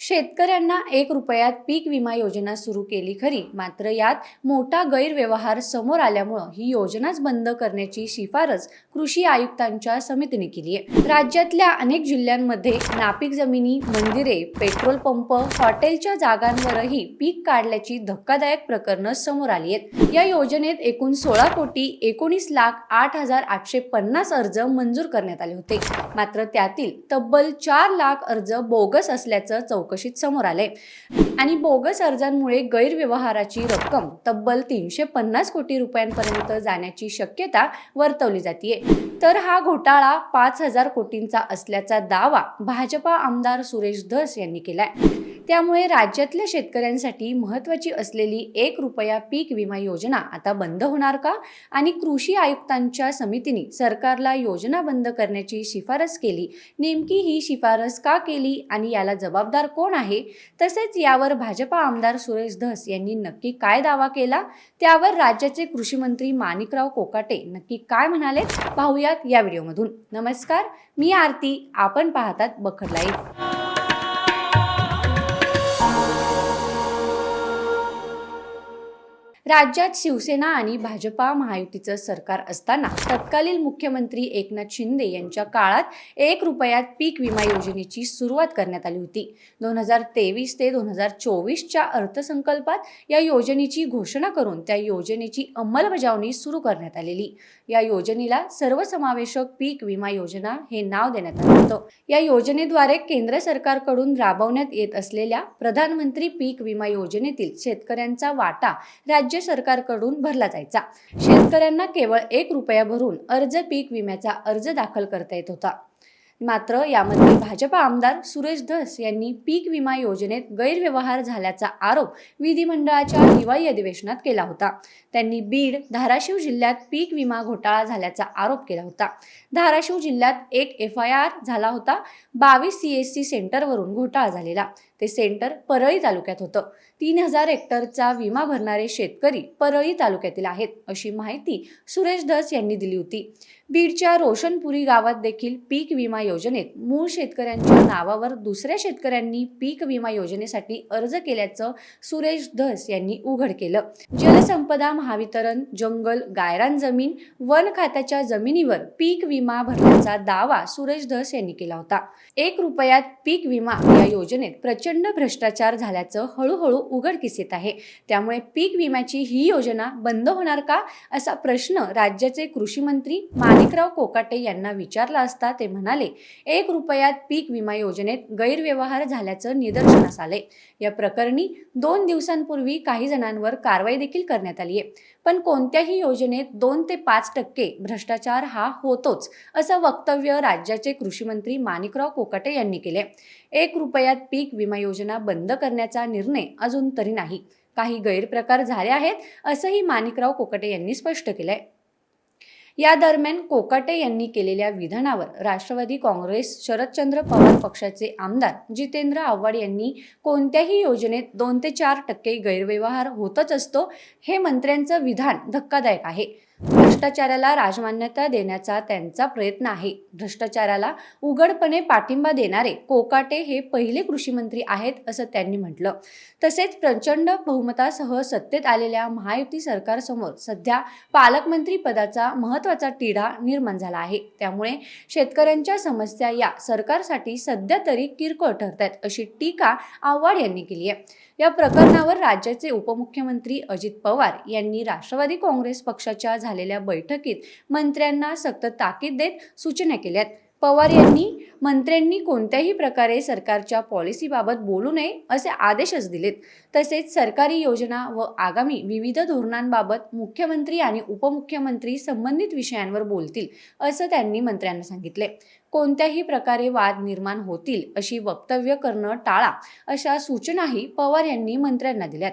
शेतकऱ्यांना एक रुपयात पीक विमा योजना सुरू केली खरी. मात्र यात मोठा गैरव्यवहार समोर आल्यामुळं ही योजनाच बंद करण्याची शिफारस कृषी आयुक्तांच्या समितीने केली आहे. राज्यातल्या अनेक जिल्ह्यांमध्ये नापीक जमिनी मंदिरे पेट्रोल पंप हॉटेलच्या जागांवरही पीक काढल्याची धक्कादायक प्रकरणं समोर आली आहेत. या योजनेत एकूण सोळा कोटी एकोणीस लाख आठ हजार आठशे पन्नास अर्ज मंजूर करण्यात आले होते. मात्र त्यातील तब्बल चार लाख अर्ज बोगस असल्याचं चौकशीत समोर आले. आणि बोगस अर्जांमुळे गैरव्यवहाराची रक्कम तब्बल तीनशे पन्नास कोटी रुपयांपर्यंत जाण्याची शक्यता वर्तवली जाते तर हा घोटाळा पाच हजार कोटींचा असल्याचा दावा भाजपा आमदार सुरेश धस यांनी केलाय. त्यामुळे राज्यातल्या शेतकऱ्यांसाठी महत्त्वाची असलेली एक रुपया पीक विमा योजना आता बंद होणार का? आणि कृषी आयुक्तांच्या समितीने सरकारला योजना बंद करण्याची शिफारस केली. नेमकी ही शिफारस का केली आणि याला जबाबदार कोण आहे? तसेच यावर भाजपा आमदार सुरेश धस यांनी नक्की काय दावा केला? त्यावर राज्याचे कृषी मंत्री माणिकराव कोकाटे नक्की काय म्हणाले पाहूयात या व्हिडिओमधून. नमस्कार मी आरती. आपण पाहतात बखर लाईव्ह. राज्यात शिवसेना आणि भाजपा महायुतीचं सरकार असताना तत्कालीन मुख्यमंत्री एकनाथ शिंदे यांच्या काळात एक रुपयात पीक विमा योजनेची सुरुवात करण्यात आली होती. दोन हजार तेवीस ते दोन हजार चोवीसच्या अर्थसंकल्पात या योजनेची घोषणा करून त्या योजनेची अंमलबजावणी सुरू करण्यात आलेली. या योजनेला सर्वसमावेशक पीक विमा योजना हे नाव देण्यात आलं होतं. या योजनेद्वारे केंद्र सरकारकडून राबवण्यात येत असलेल्या प्रधानमंत्री पीक विमा योजनेतील शेतकऱ्यांचा वाटा राज्य सरकारकडून भरला जायचा. शेतकऱ्यांना केवळ एक रुपया भरून अर्ज पीक विम्याचा अर्ज दाखल करता येत होता. मात्र यामध्ये भाजपा आमदार सुरेश धस यांनी पीक विमा योजनेत गैरव्यवहार झाल्याचा आरोप विधिमंडळाच्या हिवाळी अधिवेशनात केला होता. त्यांनी बीड धाराशिव जिल्ह्यात पीक विमा घोटाळा झाल्याचा आरोप केला होता. धाराशिव जिल्ह्यात एक एफ आय आर झाला होता. बावीस सी एस सी सेंटरवरून घोटाळा झालेला. ते सेंटर परळी तालुक्यात होतं. तीन हजार हेक्टरचा विमा भरणारे शेतकरी परळी तालुक्यातील आहेत अशी माहिती सुरेश धस यांनी दिली होती. बीडच्या रोशनपुरी गावात देखील पीक विमा योजनेत मूळ शेतकऱ्यांच्या नावावर दुसऱ्या शेतकऱ्यांनी पीक विमा योजनेसाठी अर्ज केल्याचं सुरेश धस यांनी उघड केलं. जलसंपदा महावितरण जंगल गायरान जमीन वन खात्याच्या जमिनीवर पीक विमा भरण्याचा दावा सुरेश धस यांनी केला होता. एक रुपयात पीक विमा या योजनेत प्रचंड भ्रष्टाचार झाल्याचं हळूहळू उघडकीस येत आहे. त्यामुळे पीक विम्याची ही योजना बंद होणार का? असा प्रश्न राज्याचे कृषी मंत्री माणिकराव कोकाटे यांना विचारला असता ते म्हणाले एक रुपयात पीक विमा योजनेत गैरव्यवहार झाल्याचं निदर्शनास आले या प्रकरणी दोन दिवसांपूर्वी काही जणांवर कारवाई देखील करण्यात आली आहे पण कोणत्याही योजनेत दोन ते पाच टक्के भ्रष्टाचार हा होतोच असं वक्तव्य राज्याचे कृषी मंत्री माणिकराव कोकाटे यांनी केले. एक रुपयात पीक विमा योजना बंद करण्याचा निर्णय अजून तरी नाही. काही गैरप्रकार झाले आहेत असंही माणिकराव कोकाटे यांनी स्पष्ट केलंय. या दरम्यान कोकाटे यांनी केलेल्या विधानावर राष्ट्रवादी काँग्रेस शरदचंद्र पवार पक्षाचे आमदार जितेंद्र आव्हाड यांनी कोणत्याही योजनेत दोन ते चार टक्के गैरव्यवहार होतच असतो हे मंत्र्यांचं विधान धक्कादायक आहे. भ्रष्टाचाराला राजमान्यता देण्याचा त्यांचा प्रयत्न आहे. भ्रष्टाचाराला उघडपणे पाठिंबा देणारे कोकाटे हे पहिले कृषी मंत्री आहेत असं त्यांनी म्हटलं. तसेच प्रचंड बहुमतासह सत्तेत आलेल्या महायुती सरकारसमोर सध्या पालकमंत्री पदाचा महत्त्वाचा तिढा निर्माण झाला आहे. त्यामुळे शेतकऱ्यांच्या समस्या या सरकारसाठी सध्या तरी किरकोळ ठरत आहेत अशी टीका आव्हाड यांनी केली आहे. या प्रकरणावर राज्याचे उपमुख्यमंत्री अजित पवार यांनी राष्ट्रवादी काँग्रेस पक्षाच्या झालेल्या बैठकीत मंत्र्यांना सक्त ताकीद देत सूचना केल्यात. पवार यांनी मंत्र्यांनी कोणत्याही प्रकारे सरकारच्या पॉलिसीबाबत बोलू नये असे आदेशच दिलेत. तसेच सरकारी योजना व आगामी विविध धोरणांबाबत मुख्यमंत्री आणि उपमुख्यमंत्री संबंधित विषयांवर बोलतील असं त्यांनी मंत्र्यांना सांगितले. कोणत्याही प्रकारे वाद निर्माण होतील अशी वक्तव्य करणं टाळा अशा सूचनाही पवार यांनी मंत्र्यांना दिल्यात.